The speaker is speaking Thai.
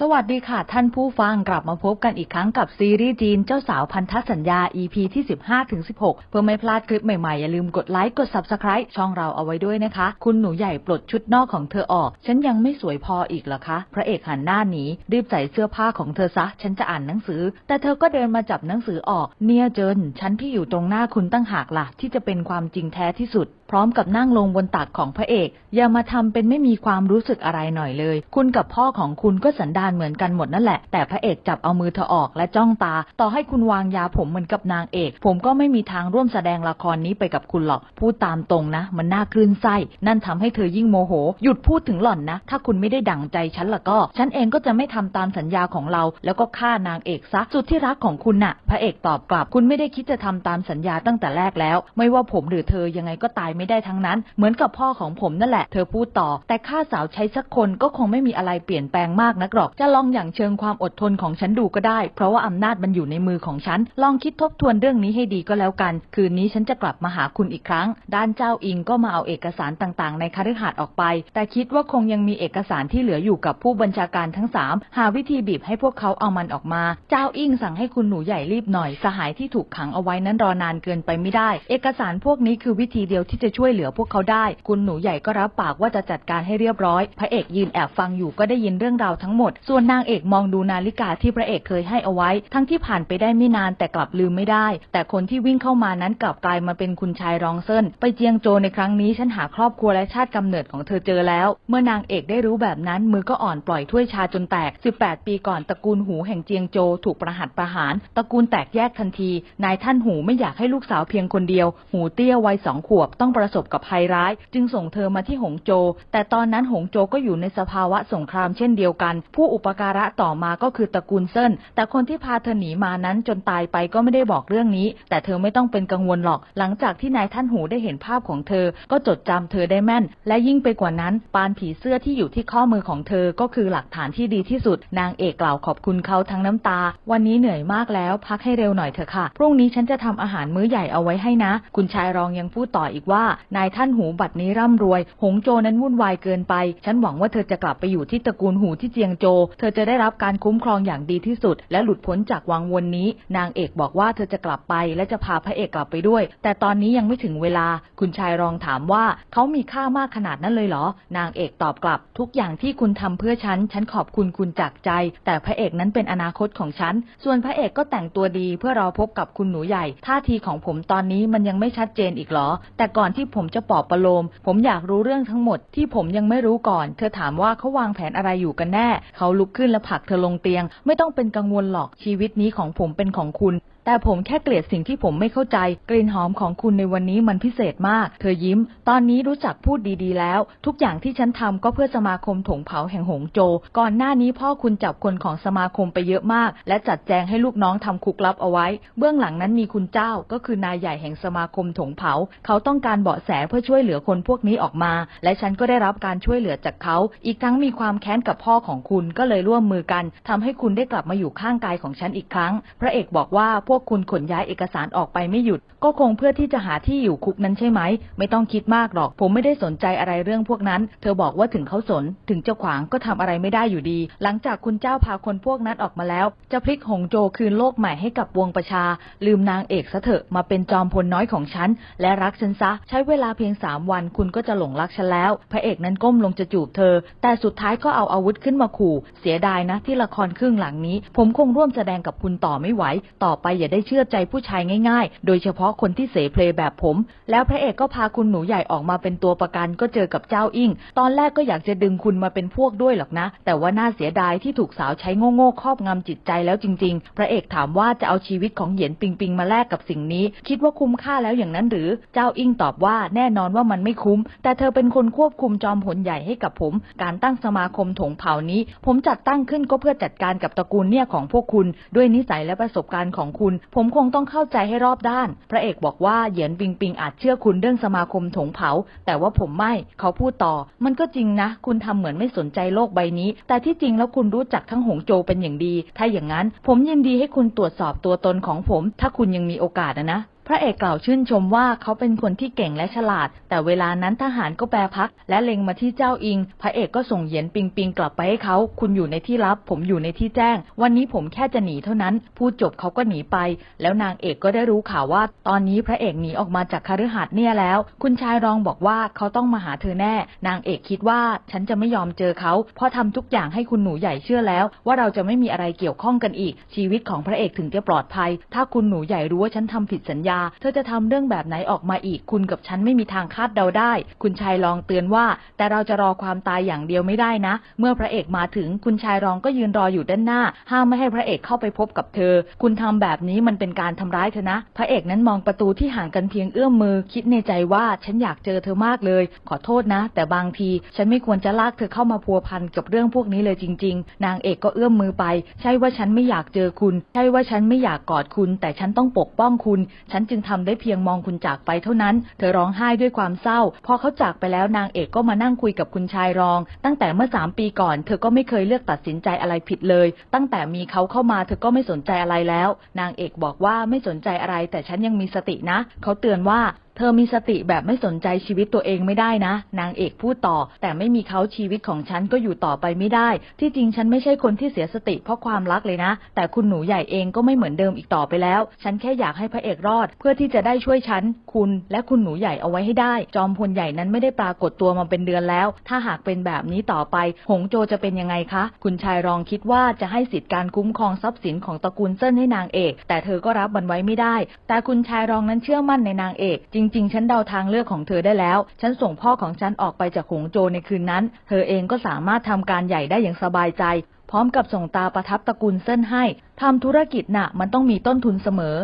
สวัสดีค่ะท่านผู้ฟังกลับมาพบกันอีกครั้งกับซีรีส์จีนเจ้าสาวพันธสัญญา EP ที่ 15ถึง16 เพื่อไม่พลาดคลิปใหม่ๆ อย่าลืมกดไลค์กด Subscribe ช่องเราเอาไว้ด้วยนะคะ คุณหนูใหญ่ปลดชุดนอกของเธอออก ฉันยังไม่สวยพออีกเหรอคะ พระเอกหันหน้าหนีรีบใส่เสื้อผ้าของเธอซะ ฉันจะอ่านหนังสือ แต่เธอก็เดินมาจับหนังสือออก เนี่ยเจินฉันที่อยู่ตรงหน้าคุณตั้งหากล่ะ ที่จะเป็นความจริงแท้ที่สุดพร้อมกับนั่งลงบนตักของพระเอก อย่ามาทำเป็นไม่มีความรู้สึกอะไรหน่อยเลย คุณกับพ่อของคุณก็สันดานเหมือนกันหมดนั่นแหละ แต่พระเอกจับเอามือเธอออกและจ้องตา ต่อให้คุณวางยาผมเหมือนกับนางเอก ผมก็ไม่มีทางร่วมแสดงละครนี้ไปกับคุณหรอก พูดตามตรงนะ มันน่าคลื่นไส้ นั่นทำให้เธอยิ่งโมโห หยุดพูดถึงหล่อนนะ ถ้าคุณไม่ได้ดั่งใจฉันละก็ ฉันเองก็จะไม่ทำตามสัญญาของเรา แล้วก็ฆ่านางเอกซะ สุดที่รักของคุณน่ะ พระเอกตอบกลับ คุณไม่ได้คิดจะทำตามสัญญาตั้งแต่แรกแล้ว ไม่ว่าผมหรือเธอยังไงก็ตายไม่ได้ทั้งนั้น เหมือนกับพ่อของผมนั่นแหละ เธอพูดต่อ แต่ข้าสาวใช้สักคนก็คงไม่มีอะไรเปลี่ยนแปลงมากนักหรอกจะลองอย่างเชิงความอดทนของฉันดูก็ได้ เพราะว่าอำนาจมันอยู่ในมือของฉัน ลองคิดทบทวนเรื่องนี้ให้ดีก็แล้วกัน คืนนี้ฉันจะกลับมาหาคุณอีกครั้ง ด้านเจ้าอิงก็มาเอาเอกสารต่างๆ ในคฤหาสน์ออกไป แต่คิดว่าคงยังมีเอกสารที่เหลืออยู่กับผู้บัญชาการทั้งสามหาวิธีบีบให้พวกเขาเอามันออกมา เจ้าอิงสั่งให้คุณหนูใหญ่รีบหน่อย สหายที่ถูกขังเอาไว้นั้นรอนานเกินไปไม่ได้ เอกสารพวกนี้คือวิธีเดียวที่จะช่วยเหลือพวกเขาได้ คุณหนูใหญ่ก็รับปากว่าจะจัดการให้เรียบร้อย พระเอกยืนแอบฟังอยู่ก็ได้ยินเรื่องราวทั้งหมดส่วนนางเอกมองดูนาฬิกาที่พระเอกเคยให้เอาไว้ ทั้งที่ผ่านไปได้ไม่นานแต่กลับลืมไม่ได้ แต่คนที่วิ่งเข้ามานั้นกลับกลายมาเป็นคุณชายรองเซินไปเจียงโจในครั้งนี้ฉันหาครอบครัวและชาติกำเนิดของเธอเจอแล้ว เมื่อนางเอกได้รู้แบบนั้นมือก็อ่อนปล่อยถ้วยชาจนแตก 18 ปีก่อนตระกูลหูแห่งเจียงโจถูกประหัตประหารตระกูลแตกแยกทันที นายท่านหูไม่อยากให้ลูกสาวเพียงคนเดียว หูเตี้ยวัยสองขวบต้องประสบกับภัยร้าย จึงส่งเธอมาที่หงโจ แต่ตอนนั้นหงโจก็อยู่ในสภาวะสงครามเช่นเดียวกัน ผู้อุปการะต่อมาก็คือตระกูลเซินแต่คนที่พาเธอหนีมานั้นจนตายไปก็ไม่ได้บอกเรื่องนี้ แต่เธอไม่ต้องเป็นกังวลหรอก หลังจากที่นายท่านหูได้เห็นภาพของเธอ ก็จดจำเธอได้แม่น และยิ่งไปกว่านั้น ปานผีเสื้อที่อยู่ที่ข้อมือของเธอก็คือหลักฐานที่ดีที่สุด นางเอกกล่าวขอบคุณเขาทั้งน้ำตา วันนี้เหนื่อยมากแล้ว พักให้เร็วหน่อยเถอะค่ะพรุ่งนี้ฉันจะทำอาหารมื้อใหญ่เอาไว้ให้นะ คุณชายรองยังพูดต่ออีกว่านายท่านหูบัดนี้ร่ำรวย หงโจนั้นวุ่นวายเกินไป ฉันหวังว่าเธอจะกลับไปอยู่ที่ตระกูลหูที่เจียงโจเธอจะได้รับการคุ้มครองอย่างดีที่สุด และหลุดพ้นจากวังวนนี้ นางเอกบอกว่าเธอจะกลับไปและจะพาพระเอกกลับไปด้วย แต่ตอนนี้ยังไม่ถึงเวลา คุณชายรองถามว่าเขามีค่ามากขนาดนั้นเลยเหรอ นางเอกตอบกลับ ทุกอย่างที่คุณทำเพื่อฉัน ฉันขอบคุณคุณจากใจ แต่พระเอกนั้นเป็นอนาคตของฉัน ส่วนพระเอกก็แต่งตัวดีเพื่อรอพบกับคุณหนูใหญ่ ท่าทีของผมตอนนี้มันยังไม่ชัดเจนอีกเหรอ แต่ก่อนที่ผมจะปอบประโลม ผมอยากรู้เรื่องทั้งหมดที่ผมยังไม่รู้ก่อน เธอถามว่าเขาวางแผนอะไรอยู่กันแน่ เขาลุกขึ้นและผลักเธอลงเตียง ไม่ต้องเป็นกังวลหรอกชีวิตนี้ของผมเป็นของคุณ แต่ผมแค่เกลียดสิ่งที่ผมไม่เข้าใจ กลิ่นหอมของคุณในวันนี้มันพิเศษมาก เธอยิ้ม ตอนนี้รู้จักพูดดีๆ แล้ว ทุกอย่างที่ฉันทำก็เพื่อสมาคมถงเผาแห่งหงโจ ก่อนหน้านี้พ่อคุณจับคนของสมาคมไปเยอะมาก และจัดแจงให้ลูกน้องทำคุกลับเอาไว้ เบื้องหลังนั้นมีคุณเจ้าก็คือนายใหญ่แห่งสมาคมถงเผา เขาต้องการเบาะแสเพื่อช่วยเหลือคนพวกนี้ออกมา และฉันก็ได้รับการช่วยเหลือจากเขา อีกทั้งมีความแค้นกับพ่อของคุณก็เลยร่วมมือกันทำให้คุณได้กลับมาอยู่ข้างกายของฉันอีกครั้ง พระเอกบอกว่าพวกคุณขนย้ายเอกสารออกไปไม่หยุด ก็คงเพื่อที่จะหาที่อยู่คุกนั้นใช่ไหม ไม่ต้องคิดมากหรอก ผมไม่ได้สนใจอะไรเรื่องพวกนั้น เธอบอกว่าถึงเขาสน ถึงจะขวางก็ทำอะไรไม่ได้อยู่ดี หลังจากคุณเจ้าพาคนพวกนั้นออกมาแล้ว จะพลิกหงโจคืนโลกใหม่ให้กับวงประชา ลืมนางเอกซะเถอะมาเป็นจอมพลน้อยของฉัน และรักฉันซะ ใช้เวลาเพียงสามวัน คุณก็จะหลงรักฉันแล้ว พระเอกนั้นก้มลงจะจูบเธอ แต่สุดท้ายก็เอาอาวุธขึ้นมาขู่ เสียดายนะที่ละครครึ่งหลังนี้ ผมคงร่วมแสดงกับคุณต่อไม่ไหว ต่อไปอย่าได้เชื่อใจผู้ชายง่ายๆ โดยเฉพาะคนที่เสเพลแบบผม แล้วพระเอกก็พาคุณหนูใหญ่ออกมาเป็นตัวประกันก็เจอกับเจ้าอิ่ง ตอนแรกก็อยากจะดึงคุณมาเป็นพวกด้วยหรอกนะ แต่ว่าน่าเสียดายที่ถูกสาวใช้โง่ๆครอบงำจิตใจแล้วจริง ๆ พระเอกถามว่าจะเอาชีวิตของเหยียนปิงปิงมาแลกกับสิ่งนี้ คิดว่าคุ้มค่าแล้วอย่างนั้นหรือ เจ้าอิ่งตอบว่าแน่นอนว่ามันไม่คุ้ม แต่เธอเป็นคนควบคุมจอมพลใหญ่ให้กับผม การตั้งสมาคมถงเผานี้ ผมจัดตั้งขึ้นก็เพื่อจัดการกับตระกูลเนี่ยของพวกคุณ ด้วยนิสัยและประสบการณ์ของคุณผมคงต้องเข้าใจให้รอบด้าน พระเอกบอกว่าเหยียนปิงปิงอาจเชื่อคุณเรื่องสมาคมถงเผา แต่ว่าผมไม่ เขาพูดต่อ มันก็จริงนะ คุณทำเหมือนไม่สนใจโลกใบนี้ แต่ที่จริงแล้วคุณรู้จักทั้งหงโจเป็นอย่างดี ถ้าอย่างนั้น ผมยินดีให้คุณตรวจสอบตัวตนของผม ถ้าคุณยังมีโอกาสนะนะ พระเอกกล่าวชื่นชมว่าเขาเป็นคนที่เก่งและฉลาด แต่เวลานั้นทหารก็แปรพัก และเล็งมาที่เจ้าอิง พระเอกก็ส่งเหยียนปิงปิงกลับไปให้เขา คุณอยู่ในที่ลับ ผมอยู่ในที่แจ้ง วันนี้ผมแค่จะหนีเท่านั้น พูดจบเขาก็หนีไป แล้วนางเอกก็ได้รู้ข่าวว่า ตอนนี้พระเอกหนีออกมาจากคฤหาสน์เนี่ยแล้ว คุณชายรองบอกว่าเขาต้องมาหาเธอแน่ นางเอกคิดว่าฉันจะไม่ยอมเจอเขา เพราะทำทุกอย่างให้คุณหนูใหญ่เชื่อแล้ว ว่าเราจะไม่มีอะไรเกี่ยวข้องกันอีก ชีวิตของพระเอกถึงจะปลอดภัย ถ้าคุณหนูใหญ่รู้ว่าฉันทำผิดสัญญาเธอจะทำเรื่องแบบไหนออกมาอีก คุณกับฉันไม่มีทางคาดเดาได้ คุณชายรองเตือนว่า แต่เราจะรอความตายอย่างเดียวไม่ได้นะ เมื่อพระเอกมาถึงคุณชายรองก็ยืนรออยู่ด้านหน้า ห้ามไม่ให้พระเอกเข้าไปพบกับเธอ คุณทำแบบนี้มันเป็นการทำร้ายเธอนะ พระเอกนั้นมองประตูที่ห่างกันเพียงเอื้อมมือ คิดในใจว่าฉันอยากเจอเธอมากเลย ขอโทษนะ แต่บางที ฉันไม่ควรจะลากเธอเข้ามาพัวพันกับเรื่องพวกนี้เลยจริง ๆ นางเอกก็เอื้อมมือไป ใช่ว่าฉันไม่อยากเจอคุณ ใช่ว่าฉันไม่อยากกอดคุณ แต่ฉันต้องปกป้องคุณ ฉันจึงทำได้เพียงมองคุณจากไปเท่านั้น เธอร้องไห้ด้วยความเศร้า พอเขาจากไปแล้วนางเอกก็มานั่งคุยกับคุณชายรอง ตั้งแต่เมื่อสามปีก่อน เธอก็ไม่เคยเลือกตัดสินใจอะไรผิดเลย ตั้งแต่มีเขาเข้ามาเธอก็ไม่สนใจอะไรแล้ว นางเอกบอกว่าไม่สนใจอะไร แต่ฉันยังมีสตินะ เขาเตือนว่า เธอมีสติแบบไม่สนใจชีวิตตัวเองไม่ได้นะ นางเอกพูดต่อ แต่ไม่มีเขาชีวิตของฉันก็อยู่ต่อไปไม่ได้ ที่จริงฉันไม่ใช่คนที่เสียสติเพราะความรักเลยนะ แต่คุณหนูใหญ่เองก็ไม่เหมือนเดิมอีกต่อไปแล้ว ฉันแค่อยากให้พระเอกรอด เพื่อที่จะได้ช่วยฉัน คุณ และคุณหนูใหญ่เอาไว้ให้ได้ จอมพลใหญ่นั้นไม่ได้ปรากฏตัวมาเป็นเดือนแล้ว ถ้าหากเป็นแบบนี้ต่อไป หงโจจะเป็นยังไงคะ คุณชายรองคิดว่าจะให้สิทธิการคุ้มครองทรัพย์สินของตระกูลเจิ้นให้นางเอก แต่เธอก็รับมันไว้ไม่ได้ แต่คุณชายรองนั้นเชื่อมั่นในนางเอกจริงๆ ฉันเดาทางเลือกของเธอได้แล้ว ฉันส่งพ่อของฉันออกไปจากหงโจในคืนนั้น เธอเองก็สามารถทำการใหญ่ได้อย่างสบายใจ พร้อมกับส่งตาประทับตระกูลเส้นให้ทำธุรกิจน่ะ มันต้องมีต้นทุนเสมอ